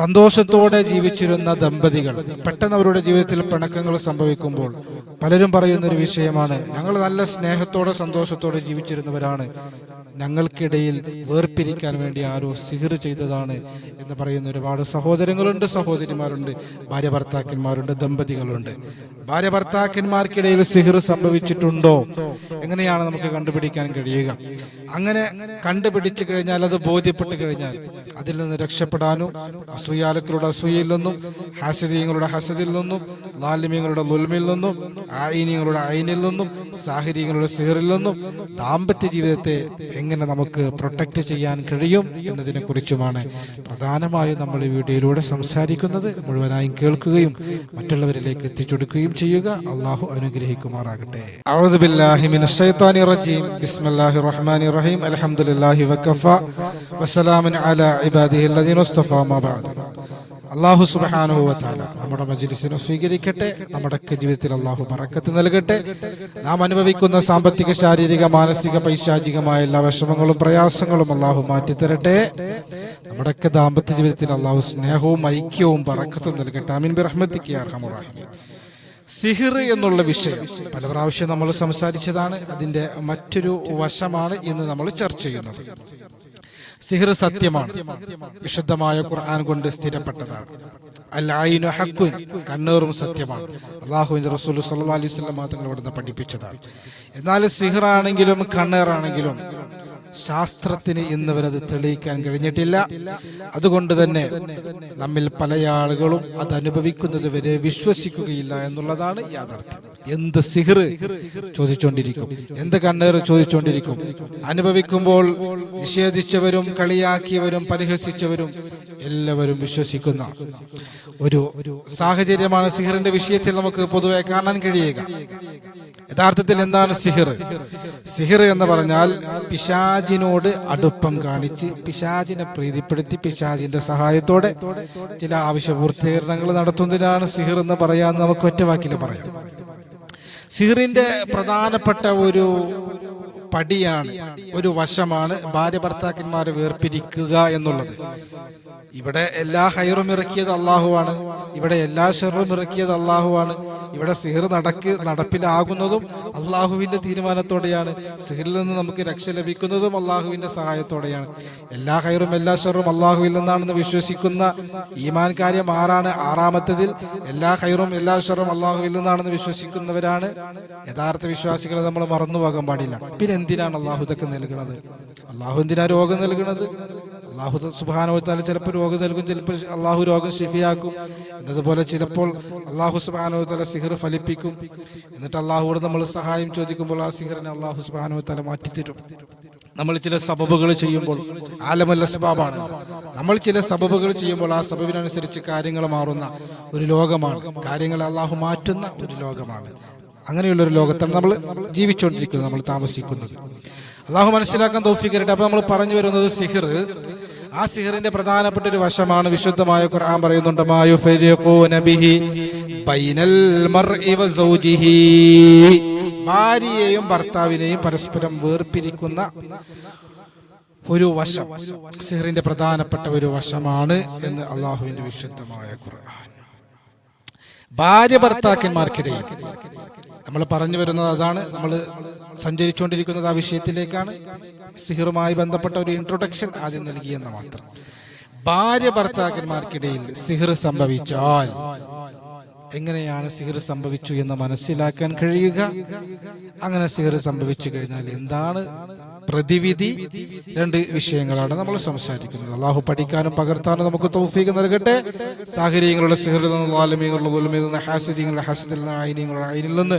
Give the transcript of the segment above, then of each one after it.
സന്തോഷത്തോടെ ജീവിച്ചിരുന്ന ദമ്പതികൾ പെട്ടെന്ന് അവരുടെ ജീവിതത്തിൽ പിണക്കങ്ങൾ സംഭവിക്കുമ്പോൾ പലരും പറയുന്ന ഒരു വിഷയമാണ് ഞങ്ങൾ നല്ല സ്നേഹത്തോടെ സന്തോഷത്തോടെ ജീവിച്ചിരുന്നവരാണ്. ഞങ്ങൾക്കിടയിൽ വേർപിരിക്കാൻ വേണ്ടി ആരോ സിഹിർ ചെയ്തതാണ് എന്ന് പറയുന്ന ഒരുപാട് സഹോദരങ്ങളുണ്ട് സഹോദരിമാരുണ്ട് ഭാര്യ ഭർത്താക്കന്മാരുണ്ട് ദമ്പതികളുണ്ട്. ഭാര്യ ഭർത്താക്കന്മാർക്കിടയിൽ സിഹിർ സംഭവിച്ചിട്ടുണ്ടോ? എങ്ങനെയാണ് നമുക്ക് കണ്ടുപിടിക്കാൻ കഴിയുക? അങ്ങനെ കണ്ടുപിടിച്ചു കഴിഞ്ഞാൽ അത് ബോധ്യപ്പെട്ട് കഴിഞ്ഞാൽ അതിൽ നിന്ന് രക്ഷപ്പെടാനും അസൂയാലുക്കളുടെ അസൂയയിൽ നിന്നും ഹാസദീയങ്ങളുടെ ഹസദിൽ നിന്നും ലാലിമ്യങ്ങളുടെ ലുൽമിൽ നിന്നും ആയിനിയങ്ങളുടെ ഐനിൽ നിന്നും സാഹചര്യങ്ങളുടെ സിഹറിൽ നിന്നും ദാമ്പത്യ ജീവിതത്തെ എങ്ങനെ നമുക്ക് പ്രൊട്ടക്റ്റ് ചെയ്യാൻ കഴിയും എന്നതിനെ കുറിച്ചുമാണ് പ്രധാനമായും നമ്മൾ ഈ വീഡിയോയിലൂടെ സംസാരിക്കുന്നത്. മുഴുവനായും കേൾക്കുകയും മറ്റുള്ളവരിലേക്ക് എത്തിച്ചെടുക്കുകയും ചെയ്യുക. അള്ളാഹു അനുഗ്രഹിക്കുമാറാകട്ടെ. അഴുദുബില്ലാഹിമിൻ റജീം. ബിസ്മില്ലാഹിർ റഹ്മാനിർ റഹീം. അൽഹംദുലില്ലാഹി وكفى وسلام على عباده الذين اصطفى ما بعد അള്ളാഹു സുബ്ഹാനഹു നമ്മുടെ മജ്ലിസിനെ സ്വീകരിക്കട്ടെ നമ്മുടെ ജീവിതത്തിൽ അള്ളാഹു പറക്കത്ത് നൽകട്ടെ. നാം അനുഭവിക്കുന്ന സാമ്പത്തിക ശാരീരിക മാനസിക പൈശാചികമായ എല്ലാ വിഷമങ്ങളും പ്രയാസങ്ങളും അള്ളാഹു മാറ്റിത്തരട്ടെ. നമ്മുടെ ദാമ്പത്യ ജീവിതത്തിൽ അള്ളാഹു സ്നേഹവും ഐക്യവും പറക്കത്തും നൽകട്ടെ. അമീൻ ബിറഹ്മത്തിക്ക് അർഹമുറാഹിമീൻ സിഹിർ എന്നുള്ള വിഷയം. പല പ്രാവശ്യം നമ്മൾ സംസാരിച്ചതാണ് അതിന്റെ മറ്റൊരു വശമാണ് ഇന്ന് നമ്മൾ ചർച്ച ചെയ്യുന്നത്. സിഹിർ സത്യമാണ്. വിശുദ്ധമായ ഖുർആൻ കൊണ്ട് സ്ഥിരപ്പെട്ടതാണ്. അല്ലായിനു കണ്ണേറും സത്യമാണ്. അള്ളാഹുവിന്റെ റസൂൽ സല്ലാ അലൈഹി വസല്ലം മാത്രങ്ങൾ ഇവിടുന്ന് പഠിപ്പിച്ചതാണ്. എന്നാൽ സിഹിറാണെങ്കിലും കണ്ണേറാണെങ്കിലും ശാസ്ത്രത്തിന് ഇന്ന് വരെ തെളിയിക്കാൻ കഴിഞ്ഞിട്ടില്ല. അതുകൊണ്ട് തന്നെ നമ്മിൽ പല ആളുകളും അത് അനുഭവിക്കുന്നത് വരെ വിശ്വസിക്കുകയില്ല എന്നുള്ളതാണ് യാഥാർത്ഥ്യം. എന്ത് സിഹിർ ചോദിച്ചുകൊണ്ടിരിക്കും എന്ത് കണ്ണേർ ചോദിച്ചുകൊണ്ടിരിക്കും അനുഭവിക്കുമ്പോൾ നിഷേധിച്ചവരും കളിയാക്കിയവരും പരിഹസിച്ചവരും എല്ലാവരും വിശ്വസിക്കുന്ന ഒരു സാഹചര്യമാണ് സിഹറിന്റെ വിഷയത്തിൽ നമുക്ക് പൊതുവെ കാണാൻ കഴിയുക. യഥാർത്ഥത്തിൽ എന്താണ് സിഹിർ? സിഹിർ എന്ന് പറഞ്ഞാൽ പിശാജിനോട് അടുപ്പം കാണിച്ച് പിശാജിനെ പ്രീതിപ്പെടുത്തി പിശാചിന്റെ സഹായത്തോടെ ചില ആവശ്യ പൂർത്തീകരണങ്ങൾ നടത്തുന്നതിനാണ് സിഹിർ എന്ന് പറയാന്ന് നമുക്ക് ഒറ്റ വാക്കിൽ പറയാം. സിഹിറിന്റെ പ്രധാനപ്പെട്ട ഒരു പടിയാണ് ഒരു വശമാണ് ഭാര്യ ഭർത്താക്കന്മാരെ വേർപിരിക്കുക എന്നുള്ളത്. ഇവിടെ എല്ലാ ഹൈറും ഇറക്കിയത് അള്ളാഹുവാണ് ഇവിടെ എല്ലാ ഷെറും ഇറക്കിയത് അള്ളാഹുവാണ് ഇവിടെ സിഹർ നടക്ക് നടപ്പിലാകുന്നതും അള്ളാഹുവിന്റെ തീരുമാനത്തോടെയാണ്. സിഹറിൽ നിന്ന് നമുക്ക് രക്ഷ ലഭിക്കുന്നതും അള്ളാഹുവിന്റെ സഹായത്തോടെയാണ്. എല്ലാ ഹൈറും എല്ലാ ഷെറും അള്ളാഹുവിൽ നിന്നാണെന്ന് വിശ്വസിക്കുന്ന ഈമാൻ കാര്യം ആറാണ് ആറാമത്തതിൽ എല്ലാ ഹൈറും എല്ലാ ഷെറും അള്ളാഹുവിൽ നിന്നാണെന്ന് വിശ്വസിക്കുന്നവരാണ്. യഥാർത്ഥ വിശ്വാസികളെ നമ്മൾ മറന്നു പോകാൻ പാടില്ല. പിന്നെ എന്തിനാണ് അള്ളാഹു ഇതൊക്കെ നൽകുന്നത്? അള്ളാഹു എന്തിനാ രോഗം നൽകുന്നത്? അള്ളാഹു സുബാനുവത്താൽ ചിലപ്പോൾ രോഗം നൽകും ചിലപ്പോൾ അള്ളാഹു രോഗം ഷിഫിയാക്കും എന്നതുപോലെ ചിലപ്പോൾ അള്ളാഹു സുബാനുവത്താല സിഹർ ഫലിപ്പിക്കും. എന്നിട്ട് അള്ളാഹുവോട് നമ്മൾ സഹായം ചോദിക്കുമ്പോൾ ആ സിഹറിനെ അള്ളാഹു സുബാനുവത്താല മാറ്റിത്തരും. നമ്മൾ ചില സബബുകൾ ചെയ്യുമ്പോൾ ആലമല്ല സബാബാണ്. നമ്മൾ ചില സബബുകൾ ചെയ്യുമ്പോൾ ആ സബബിനനുസരിച്ച് കാര്യങ്ങൾ മാറുന്ന ഒരു ലോകമാണ്. കാര്യങ്ങൾ അള്ളാഹു മാറ്റുന്ന ഒരു ലോകമാണ്. അങ്ങനെയുള്ള ഒരു ലോകത്താണ് നമ്മൾ ജീവിച്ചുകൊണ്ടിരിക്കുന്നത് നമ്മൾ താമസിക്കുന്നത്. അള്ളാഹു മനസ്സിലാക്കാൻ തോഫിക്കരട്ടെ. അപ്പൊ നമ്മൾ പറഞ്ഞു വരുന്നത് സിഹിർ. ആ സിഹിറിന്റെ പ്രധാനപ്പെട്ട ഒരു വശമാണ് വിശുദ്ധമായ ഖുർആൻ പറയുന്നുണ്ട് നബിഹി ബൈനൽ ഭാര്യയെയും ഭർത്താവിനെയും പരസ്പരം വേർപിരിക്കുന്ന ഒരു വശം. സിഹിറിന്റെ പ്രധാനപ്പെട്ട ഒരു വശമാണ് എന്ന് അള്ളാഹുവിന്റെ വിശുദ്ധമായ ഖുർആൻ. ഭാര്യ ഭർത്താക്കന്മാർക്കിടയിൽ നമ്മൾ പറഞ്ഞു വരുന്നത് അതാണ്. നമ്മൾ സഞ്ചരിച്ചുകൊണ്ടിരിക്കുന്നത് ആ വിഷയത്തിലേക്കാണ്. സിഹിറുമായി ബന്ധപ്പെട്ട ഒരു ഇൻട്രൊഡക്ഷൻ ആദ്യം നൽകിയെന്ന് മാത്രം. ഭാര്യ ഭർത്താക്കന്മാർക്കിടയിൽ സിഹിർ സംഭവിച്ചാൽ എങ്ങനെയാണ് സിഹർ സംഭവിച്ചു എന്ന് മനസ്സിലാക്കാൻ കഴിയുക? അങ്ങനെ സിഹർ സംഭവിച്ചു കഴിഞ്ഞാൽ എന്താണ് പ്രതിവിധി? രണ്ട് വിഷയങ്ങളാണ് നമ്മൾ സംസാരിക്കുന്നത്. അള്ളാഹു പഠിക്കാനും പകർത്താനും നമുക്ക് തൗഫീക്ക് നൽകട്ടെ. സാഹചര്യങ്ങളുടെ സിഹറിൽ നിന്ന് ആലമീങ്ങളുടെ ഉലമിൽ നിന്ന് നിന്ന് ആയിനിങ്ങളുടെ ആയിനിൽ നിന്ന്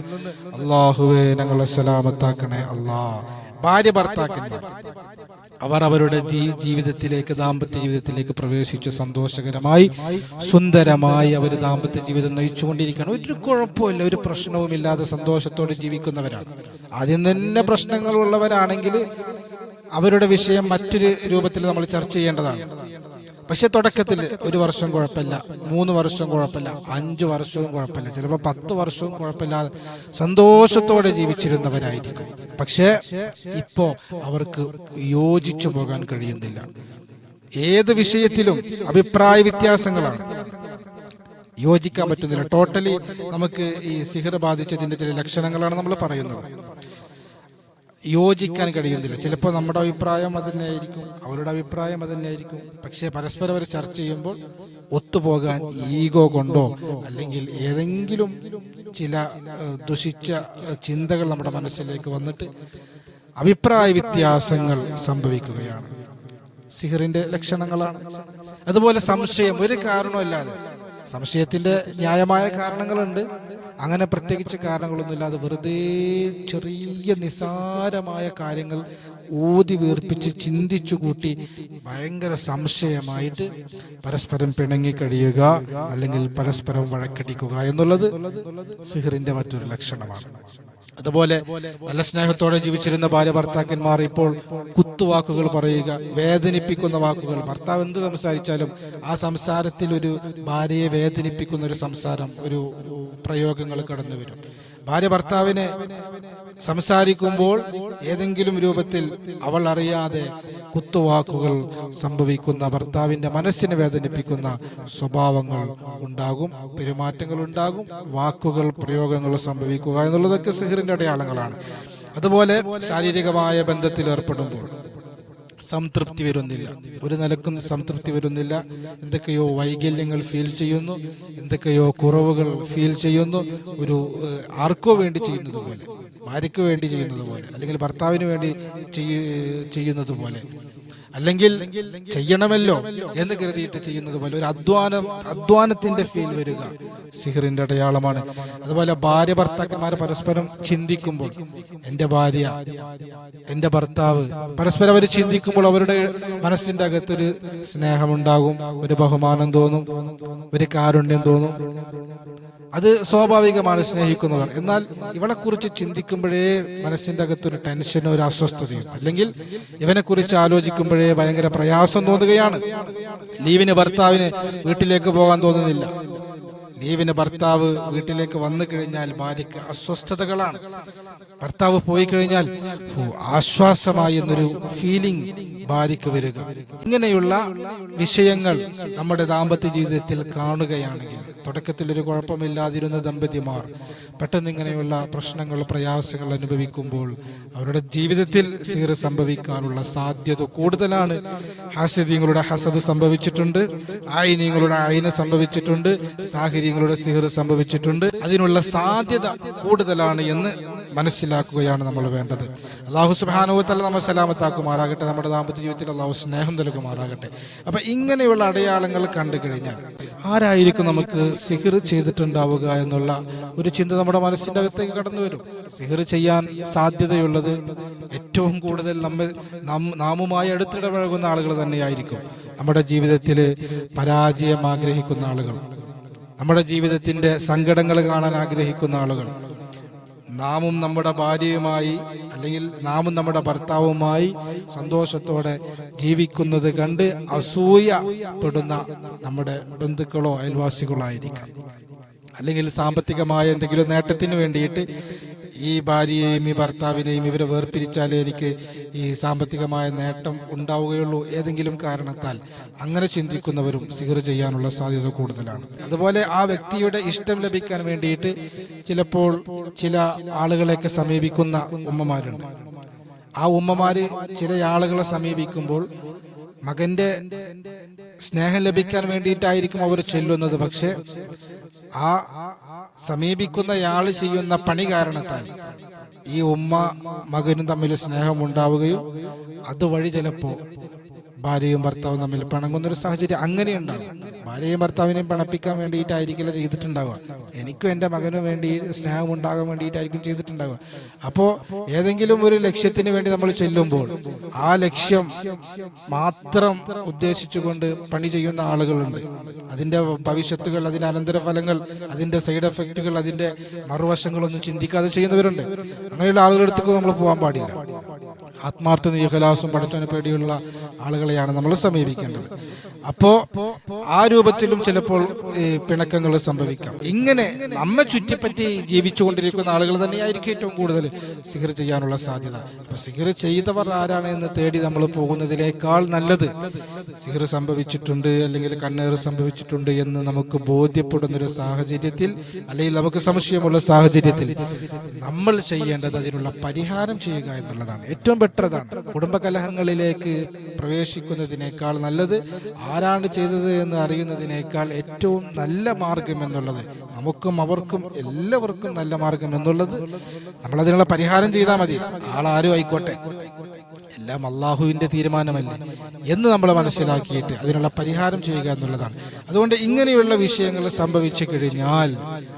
അള്ളാഹുവെ ഞങ്ങളെ സലാമത്താക്കണേ അള്ളാഹ് ഭാര്യ ഭർത്താക്കന്മാർ. അവർ അവരുടെ ജീവിതത്തിലേക്ക് ദാമ്പത്യ ജീവിതത്തിലേക്ക് പ്രവേശിച്ച്. സന്തോഷകരമായി സുന്ദരമായി അവർ ദാമ്പത്യ ജീവിതം നയിച്ചുകൊണ്ടിരിക്കുകയാണ്. ഒരു കുഴപ്പമില്ല ഒരു പ്രശ്നവും ഇല്ലാതെ സന്തോഷത്തോടെ ജീവിക്കുന്നവരാണ്. ആദ്യം തന്നെ പ്രശ്നങ്ങളുള്ളവരാണെങ്കിൽ അവരുടെ വിഷയം മറ്റൊരു രൂപത്തിൽ നമ്മൾ ചർച്ച ചെയ്യേണ്ടതാണ്. പക്ഷെ തുടക്കത്തിൽ ഒരു വർഷം കുഴപ്പമില്ല മൂന്ന് വർഷം കുഴപ്പമില്ല അഞ്ച് വർഷവും കുഴപ്പമില്ല. ചിലപ്പോൾ പത്ത് വർഷവും കുഴപ്പമില്ലാതെ സന്തോഷത്തോടെ ജീവിച്ചിരുന്നവരായിരിക്കും. പക്ഷേ ഇപ്പോൾ അവർക്ക് യോജിച്ചു പോകാൻ കഴിയുന്നില്ല. ഏത് വിഷയത്തിലും അഭിപ്രായ വ്യത്യാസങ്ങളാണ്. യോജിക്കാൻ പറ്റുന്നില്ല. ടോട്ടലി നമുക്ക് ഈ സിഹർ ബാധിച്ചതിന്റെ ചില ലക്ഷണങ്ങളാണ് നമ്മൾ പറയുന്നത്. യോജിക്കാൻ കഴിയുന്നില്ല. ചിലപ്പോൾ നമ്മുടെ അഭിപ്രായം അത് തന്നെയായിരിക്കും അവരുടെ അഭിപ്രായം അത് തന്നെയായിരിക്കും പക്ഷേ പരസ്പരം അവർ ചർച്ച ചെയ്യുമ്പോൾ ഒത്തുപോകാൻ ഈഗോ കൊണ്ടോ അല്ലെങ്കിൽ ഏതെങ്കിലും ചില ദുഷിച്ച ചിന്തകൾ നമ്മുടെ മനസ്സിലേക്ക് വന്നിട്ട് അഭിപ്രായ വ്യത്യാസങ്ങൾ സംഭവിക്കുകയാണ്. സിഹറിന്റെ ലക്ഷണങ്ങളാണ്. അതുപോലെ സംശയം ഒരു കാരണമില്ലാതെ സംശയത്തിന്റെ ന്യായമായ കാരണങ്ങളുണ്ട്. അങ്ങനെ പ്രത്യേകിച്ച് കാരണങ്ങളൊന്നുമില്ല. അത് വെറുതെ ചെറിയ നിസാരമായ കാര്യങ്ങൾ ഊതി വീർപ്പിച്ച് ചിന്തിച്ചു കൂട്ടി ഭയങ്കര സംശയമായിട്ട് പരസ്പരം പിണങ്ങി കഴിയുക അല്ലെങ്കിൽ പരസ്പരം വഴക്കടിക്കുക എന്നുള്ളത് സിഹറിന്റെ മറ്റൊരു ലക്ഷണമാണ്. അതുപോലെ നല്ല സ്നേഹത്തോടെ ജീവിച്ചിരുന്ന ഭാര്യ ഭർത്താക്കന്മാർ ഇപ്പോൾ കുത്തുവാക്കുകൾ പറയുക വേദനിപ്പിക്കുന്ന വാക്കുകൾ. ഭർത്താവ് എന്ത് സംസാരിച്ചാലും ആ സംസാരത്തിൽ ഒരു ഭാര്യയെ വേദനിപ്പിക്കുന്ന ഒരു സംസാരം ഒരു പ്രയോഗങ്ങൾ കടന്നു വരും. ഭാര്യ ഭർത്താവിനെ സംസാരിക്കുമ്പോൾ ഏതെങ്കിലും രൂപത്തിൽ അവൾ അറിയാതെ കുത്തുവാക്കുകൾ സംഭവിക്കുന്ന ഭർത്താവിന്റെ മനസ്സിനെ വേദനിപ്പിക്കുന്ന സ്വഭാവങ്ങൾ ഉണ്ടാകും പെരുമാറ്റങ്ങൾ ഉണ്ടാകും വാക്കുകൾ പ്രയോഗങ്ങൾ സംഭവിക്കുക എന്നുള്ളതൊക്കെ സിഹിറിന്റെ അടയാളങ്ങളാണ്. അതുപോലെ ശാരീരികമായ ബന്ധത്തിൽ ഏർപ്പെടുമ്പോൾ സംതൃപ്തി വരുന്നില്ല. ഒരു നിലക്കും സംതൃപ്തി വരുന്നില്ല. എന്തൊക്കെയോ വൈകല്യങ്ങൾ ഫീൽ ചെയ്യുന്നു എന്തൊക്കെയോ കുറവുകൾ ഫീൽ ചെയ്യുന്നു ഒരു ആർക്കോ വേണ്ടി ചെയ്യുന്നത് പോലെ. ഭാര്യയ്ക്ക് വേണ്ടി ചെയ്യുന്നത് പോലെ അല്ലെങ്കിൽ ഭർത്താവിന് വേണ്ടി ചെയ്യ- ചെയ്യുന്നത് പോലെ. അല്ലെങ്കിൽ ചെയ്യണമല്ലോ എന്ന് കരുതിയിട്ട് ചെയ്യുന്നത് പോലെ ഒരു അധ്വാനം അധ്വാനത്തിന്റെ ഫീൽ വരിക സിഹറിന്റെ അടയാളമാണ്. അതുപോലെ ഭാര്യ ഭർത്താക്കന്മാരെ പരസ്പരം ചിന്തിക്കുമ്പോൾ എന്റെ ഭാര്യ എന്റെ ഭർത്താവ് പരസ്പരം അവർ ചിന്തിക്കുമ്പോൾ അവരുടെ മനസ്സിന്റെ അകത്തൊരു സ്നേഹമുണ്ടാകും ഒരു ബഹുമാനം തോന്നും ഒരു കാരുണ്യം തോന്നും. അത് സ്വാഭാവികമാണ് സ്നേഹിക്കുന്നവർ. എന്നാൽ ഇവളെ കുറിച്ച് ചിന്തിക്കുമ്പോഴേ മനസ്സിന്റെ അകത്തൊരു ടെൻഷനോ ഒരു അസ്വസ്ഥതയും അല്ലെങ്കിൽ ഇവനെ കുറിച്ച് ആലോചിക്കുമ്പോഴേ ഭയങ്കര പ്രയാസം തോന്നുകയാണ്. ലീവിന് ഭർത്താവിന് വീട്ടിലേക്ക് പോകാൻ തോന്നുന്നില്ല. ലീവിന് ഭർത്താവ് വീട്ടിലേക്ക് വന്നു കഴിഞ്ഞാൽ ഭാര്യയ്ക്ക് അസ്വസ്ഥതകളാണ്. ഭർത്താവ് പോയി കഴിഞ്ഞാൽ ആശ്വാസമായി എന്നൊരു ഫീലിംഗ് ഭാര്യയ്ക്ക് വരിക. ഇങ്ങനെയുള്ള വിഷയങ്ങൾ നമ്മുടെ ദാമ്പത്യ ജീവിതത്തിൽ കാണുകയാണെങ്കിൽ തുടക്കത്തിൽ ഒരു കുഴപ്പമില്ലാതിരുന്ന ദമ്പതിമാർ പെട്ടെന്ന് ഇങ്ങനെയുള്ള പ്രശ്നങ്ങൾ പ്രയാസങ്ങൾ അനുഭവിക്കുമ്പോൾ അവരുടെ ജീവിതത്തിൽ സീറ് സംഭവിക്കാനുള്ള സാധ്യത കൂടുതലാണ്. ഹാസ്യതീങ്ങളുടെ ഹസദ് സംഭവിച്ചിട്ടുണ്ട് ആയിനീങ്ങളുടെ ആയിന സംഭവിച്ചിട്ടുണ്ട് സാഹചര്യങ്ങളുടെ സിഹർ സംഭവിച്ചിട്ടുണ്ട്. അതിനുള്ള സാധ്യത കൂടുതലാണ് എന്ന് മനസ്സിലാക്കുകയാണ് നമ്മൾ വേണ്ടത്. അള്ളാഹു സുബാനുവത്തല്ല നമ്മൾ സലാമത്താക്കുമാറാകട്ടെ. നമ്മുടെ ദാമ്പത്യ ജീവിതത്തിൽ അള്ളാഹു സ്നേഹം നൽകുമാറാകട്ടെ. അപ്പൊ ഇങ്ങനെയുള്ള അടയാളങ്ങൾ കണ്ടു കഴിഞ്ഞാൽ ആരായിരിക്കും നമുക്ക് സിഹിർ ചെയ്തിട്ടുണ്ടാവുക എന്നുള്ള ഒരു ചിന്ത നമ്മുടെ മനസ്സിന്റെ അകത്തേക്ക് കടന്നു വരും. സിഹിർ ചെയ്യാൻ സാധ്യതയുള്ളത് ഏറ്റവും കൂടുതൽ നമ്മ നാമുമായി അടുത്തിടപഴകുന്ന ആളുകൾ തന്നെയായിരിക്കും. നമ്മുടെ ജീവിതത്തിൽ പരാജയം ആഗ്രഹിക്കുന്ന ആളുകൾ. നമ്മുടെ ജീവിതത്തിന്റെ സങ്കടങ്ങൾ കാണാൻ ആഗ്രഹിക്കുന്ന ആളുകൾ. നാമും നമ്മുടെ ഭാര്യയുമായി അല്ലെങ്കിൽ നാമും നമ്മുടെ ഭർത്താവുമായി സന്തോഷത്തോടെ ജീവിക്കുന്നത് കണ്ട് അസൂയപ്പെടുന്ന നമ്മുടെ ബന്ധുക്കളോ അയൽവാസികളോ ആയിരിക്കാം. അല്ലെങ്കിൽ സാമ്പത്തികമായ എന്തെങ്കിലും നേട്ടത്തിന് വേണ്ടിയിട്ട് ഈ ഭാര്യയെയും ഈ ഭർത്താവിനെയും ഇവരെ വേർപിരിച്ചാലേ എനിക്ക് ഈ സാമ്പത്തികമായ നേട്ടം ഉണ്ടാവുകയുള്ളൂ ഏതെങ്കിലും കാരണത്താൽ. അങ്ങനെ ചിന്തിക്കുന്നവരും സിഗർ ചെയ്യാനുള്ള സാധ്യത കൂടുതലാണ്. അതുപോലെ ആ വ്യക്തിയുടെ ഇഷ്ടം ലഭിക്കാൻ വേണ്ടിയിട്ട് ചിലപ്പോൾ ചില ആളുകളെയൊക്കെ സമീപിക്കുന്ന ഉമ്മമാരുണ്ട്. ആ ഉമ്മമാര് ചില ആളുകളെ സമീപിക്കുമ്പോൾ മകന്റെ സ്നേഹം ലഭിക്കാൻ വേണ്ടിയിട്ടായിരിക്കും അവർ ചെല്ലുന്നത്. പക്ഷെ ആ സമീപിക്കുന്നയാൾ ചെയ്യുന്ന പണി കാരണത്താൽ ഈ ഉമ്മ മകനും തമ്മിൽ സ്നേഹമുണ്ടാവുകയും അതുവഴി ചിലപ്പോ ഭാര്യയും ഭർത്താവും തമ്മിൽ പിണങ്ങുന്ന ഒരു സാഹചര്യം അങ്ങനെ ഉണ്ടാകും ഭാര്യയും ഭർത്താവിനെയും പിണപ്പിക്കാൻ വേണ്ടിയിട്ടായിരിക്കില്ല ചെയ്തിട്ടുണ്ടാവുക. എനിക്കും എന്റെ മകനും വേണ്ടി സ്നേഹം ഉണ്ടാകാൻ വേണ്ടിയിട്ടായിരിക്കും ചെയ്തിട്ടുണ്ടാവുക. അപ്പോൾ ഏതെങ്കിലും ഒരു ലക്ഷ്യത്തിന് വേണ്ടി നമ്മൾ ചെല്ലുമ്പോൾ ആ ലക്ഷ്യം മാത്രം ഉദ്ദേശിച്ചുകൊണ്ട് പണി ചെയ്യുന്ന ആളുകളുണ്ട്. അതിന്റെ ഭവിഷ്യത്തുകൾ അതിന്റെ അനന്തരഫലങ്ങൾ അതിന്റെ സൈഡ് എഫക്റ്റുകൾ അതിന്റെ മറുവശങ്ങളൊന്നും ചിന്തിക്കാതെ ചെയ്യുന്നവരുണ്ട്. അങ്ങനെയുള്ള ആളുകളുടെ അടുത്തേക്ക് നമ്മൾ പോകാൻ പാടില്ല. ആത്മാർത്ഥ ഇഖലാസും പഠിത്തനെ പേടിയുള്ള ആളുകളെയാണ് നമ്മൾ സമീപിക്കേണ്ടത്. അപ്പോ ആ രൂപത്തിലും ചിലപ്പോൾ പിണക്കങ്ങൾ സംഭവിക്കാം. ഇങ്ങനെ നമ്മെ ചുറ്റിപ്പറ്റി ജീവിച്ചുകൊണ്ടിരിക്കുന്ന ആളുകൾ തന്നെയായിരിക്കും ഏറ്റവും കൂടുതൽ സിഹർ ചെയ്യാനുള്ള സാധ്യത. അപ്പൊ സിഹർ ചെയ്തവർ ആരാണ് എന്ന് തേടി നമ്മൾ പോകുന്നതിനേക്കാൾ നല്ലത് സിഹർ സംഭവിച്ചിട്ടുണ്ട് അല്ലെങ്കിൽ കണ്ണേറ് സംഭവിച്ചിട്ടുണ്ട് എന്ന് നമുക്ക് ബോധ്യപ്പെടുന്ന ഒരു സാഹചര്യത്തിൽ അല്ലെങ്കിൽ നമുക്ക് സംശയമുള്ള സാഹചര്യത്തിൽ നമ്മൾ ചെയ്യേണ്ടത് അതിനുള്ള പരിഹാരം ചെയ്യുക എന്നുള്ളതാണ്. ഏറ്റവും ബെറ്റർ കുടുംബകലഹങ്ങളിലേക്ക് പ്രവേശിക്കുന്നതിനേക്കാൾ നല്ലത് ആരാണ് ചെയ്തത് എന്ന് അറിയുന്നതിനേക്കാൾ ഏറ്റവും നല്ല മാർഗം എന്നുള്ളത് നമുക്കും അവർക്കും എല്ലാവർക്കും നല്ല മാർഗം എന്നുള്ളത് നമ്മൾ അതിനുള്ള പരിഹാരം ചെയ്താൽ മതി. ആളാരും ആയിക്കോട്ടെ. എല്ലാം അള്ളാഹുവിന്റെ തീരുമാനമല്ലേ എന്ന് നമ്മൾ മനസ്സിലാക്കിയിട്ട് അതിനുള്ള പരിഹാരം ചെയ്യുക എന്നുള്ളതാണ്. അതുകൊണ്ട് ഇങ്ങനെയുള്ള വിഷയങ്ങൾ സംഭവിച്ചു കഴിഞ്ഞാൽ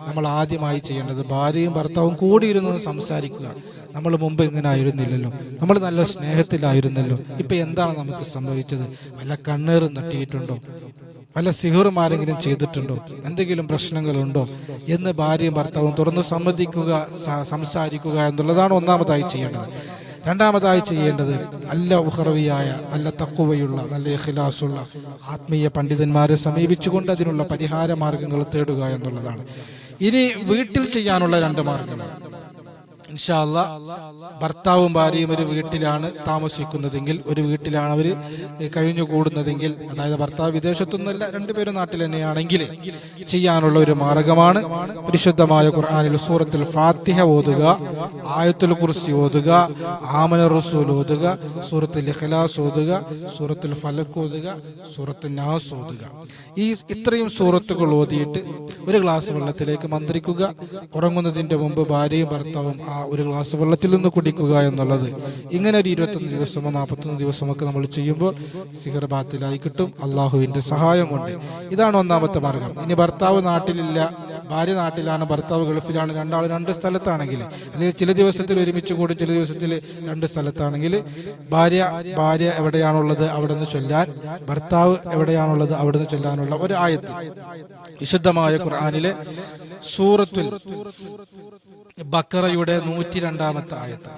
നമ്മൾ ആദ്യമായി ചെയ്യേണ്ടത് ഭാര്യയും ഭർത്താവും കൂടിയിരുന്ന് സംസാരിക്കുക. നമ്മൾ മുമ്പ് ഇങ്ങനെ ആയിരുന്നില്ലല്ലോ നമ്മൾ നല്ല സ്നേഹത്തിലായിരുന്നല്ലോ. ഇപ്പം എന്താണ് നമുക്ക് സംഭവിച്ചത്? വല്ല കണ്ണേറും നട്ടിയിട്ടുണ്ടോ വല്ല സിഹറും ആരെങ്കിലും ചെയ്തിട്ടുണ്ടോ? എന്തെങ്കിലും പ്രശ്നങ്ങളുണ്ടോ? എന്ന് ഭാര്യയും ഭർത്താവും തുറന്ന് സമ്മതിക്കുക സംസാരിക്കുക എന്നുള്ളതാണ് ഒന്നാമതായി ചെയ്യേണ്ടത്. രണ്ടാമതായി ചെയ്യേണ്ടത് നല്ല ഉഹറവിയായ നല്ല തക്കുവയുള്ള നല്ല ഇഖിലാസുള്ള ആത്മീയ പണ്ഡിതന്മാരെ സമീപിച്ചുകൊണ്ട് അതിനുള്ള പരിഹാര മാർഗങ്ങൾ തേടുക എന്നുള്ളതാണ്. ഇനി വീട്ടിൽ ചെയ്യാനുള്ള രണ്ട് മാർഗങ്ങൾ. ഇൻഷാല്ല ഭർത്താവും ഭാര്യയും ഒരു വീട്ടിലാണ് താമസിക്കുന്നതെങ്കിൽ ഒരു വീട്ടിലാണ് അവർ കഴിഞ്ഞുകൂടുന്നതെങ്കിൽ അതായത് ഭർത്താവ് വിദേശത്തൊന്നുമല്ല രണ്ടുപേരും നാട്ടിൽ തന്നെയാണെങ്കിൽ ചെയ്യാനുള്ള ഒരു മാർഗമാണ് പരിശുദ്ധമായ ഖുർആാനിൽ സൂറത്തിൽ ഫാത്തിഹ ഓതുക ആയത്തുൽ കുർസി ഓതുക ആമന റസൂൽ ഓതുക സൂറത്തിൽ ഇഖ്ലാസ് ഓതുക സൂറത്തിൽ ഫലക്ക് ഓതുക സൂറത്തിൽ നാസ് ഓതുക. ഈ ഇത്രയും സൂറത്തുകൾ ഓതിയിട്ട് ഒരു ഗ്ലാസ് വെള്ളത്തിലേക്ക് മന്ത്രിക്കുക ഉറങ്ങുന്നതിന്റെ മുമ്പ് ഭാര്യയും ഭർത്താവും ആ ഒരു ഗ്ലാസ് വെള്ളത്തിൽ നിന്ന് കുടിക്കുക എന്നുള്ളത്. ഇങ്ങനെ ഒരു ഇരുപത്തൊന്ന് ദിവസമോ നാൽപ്പത്തൊന്ന് ദിവസമൊക്കെ നമ്മൾ ചെയ്യുമ്പോൾ സിഹർ ബാത്തിലായി കിട്ടും. അള്ളാഹുവിന്റെ സഹായം കൊണ്ട് ഇതാണ് ഒന്നാമത്തെ മാർഗം. ഇനി ഭർത്താവ് നാട്ടിലില്ല ഭാര്യ നാട്ടിലാണ് ഭർത്താവ് ഗൾഫിലാണ് രണ്ടാൾ രണ്ട് സ്ഥലത്താണെങ്കിൽ അല്ലെങ്കിൽ ചില ദിവസത്തിൽ ഒരുമിച്ച് കൂടും ചില ദിവസത്തിൽ രണ്ട് സ്ഥലത്താണെങ്കിൽ ഭാര്യ ഭാര്യ എവിടെയാണുള്ളത് അവിടെ നിന്ന് ചൊല്ലാൻ ഭർത്താവ് എവിടെയാണുള്ളത് അവിടെ നിന്ന് ചൊല്ലാനുള്ള ഒരു ആയത്ത് വിശുദ്ധമായ ഖുർആാനിലെ സൂറത്തുൽ ബക്കറയുടെ നൂറ്റി രണ്ടാമത്തെ ആയത്ത്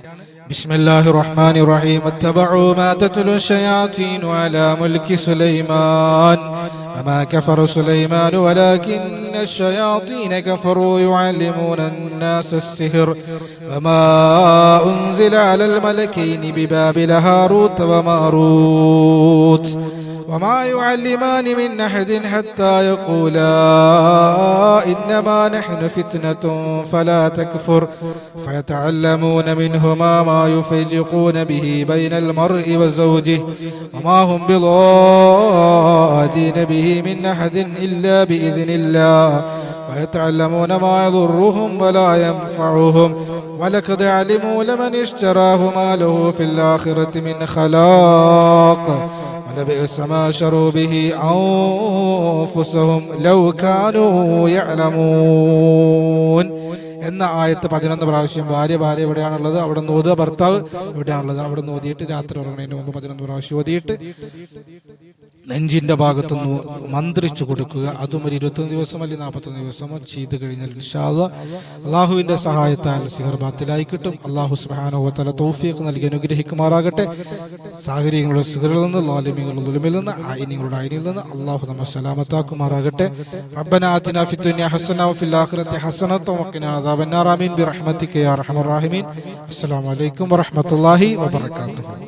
ബിസ്മില്ലാഹി റഹ്മാനി റഹീം اتبعوا ما تتلو الشياطين على ملك سليمان وما كفر سليمان ولكن الشياطين كفروا يعلمون الناس السحر وما أنزل على الملكين ببابل هاروت وماروت وما يعلمان من أحد حتى يقولا إنما نحن فتنة فلا تكفر فيتعلمون منهما ما يفرقون به بين المرء وزوجه وما هم بضادين به من أحد إلا بإذن الله ويتعلمون ما يضرهم ولا ينفعهم ولقد علموا لمن اشتراه ما له في الآخرة من خلاق ولبئس ما شروا به أنفسهم لو كانوا يعلمون എന്ന ആയത്ത് പതിനൊന്ന് പ്രാവശ്യം ഭാര്യ ഭാര്യ എവിടെയാണുള്ളത് അവിടെ നിന്ന് ഓതുക ഭർത്താവ് എവിടെയാണുള്ളത് അവിടെ നിന്ന് ഓതിയിട്ട് രാത്രി ഉറങ്ങുന്നതിന് മുമ്പ് പതിനൊന്ന് പ്രാവശ്യം ഓതിയിട്ട് നെഞ്ചിന്റെ ഭാഗത്തുനിന്ന് മന്ത്രിച്ചു കൊടുക്കുക. അതും ഒരു ഇരുപത്തൊന്ന് ദിവസം അല്ലെങ്കിൽ നാൽപ്പത്തൊന്ന് ദിവസമോ ചെയ്ത് കഴിഞ്ഞാൽ ഇൻഷാല്ല അള്ളാഹുവിന്റെ സഹായത്താൽ സിഹർ ബാത്തിലായി കിട്ടും. അള്ളാഹു സുബാനുഭവത്തല തോഫിയൊക്കെ നൽകി അനുഗ്രഹിക്കുമാറാകട്ടെ. സാഹചര്യങ്ങളുടെ സിഹറിൽ നിന്ന് ലാലിമികളുടെ ദുലിമിൽ നിന്ന് ആയിനികളുടെ ആയിനിൽ നിന്ന് അള്ളാഹു നമ്മെ സലാമത്താക്കുമാറാകട്ടെ. റബ്ബന ആതിന ഫി ദുനിയ ഹസന ആഖിറത്തി ഹസനത ആമീൻ. ബിറഹ്മതിക റഹീമീൻ. അസ്സലാമു അലൈക്കും വറഹ്മത്തുള്ളാഹി വബറകാതുഹു.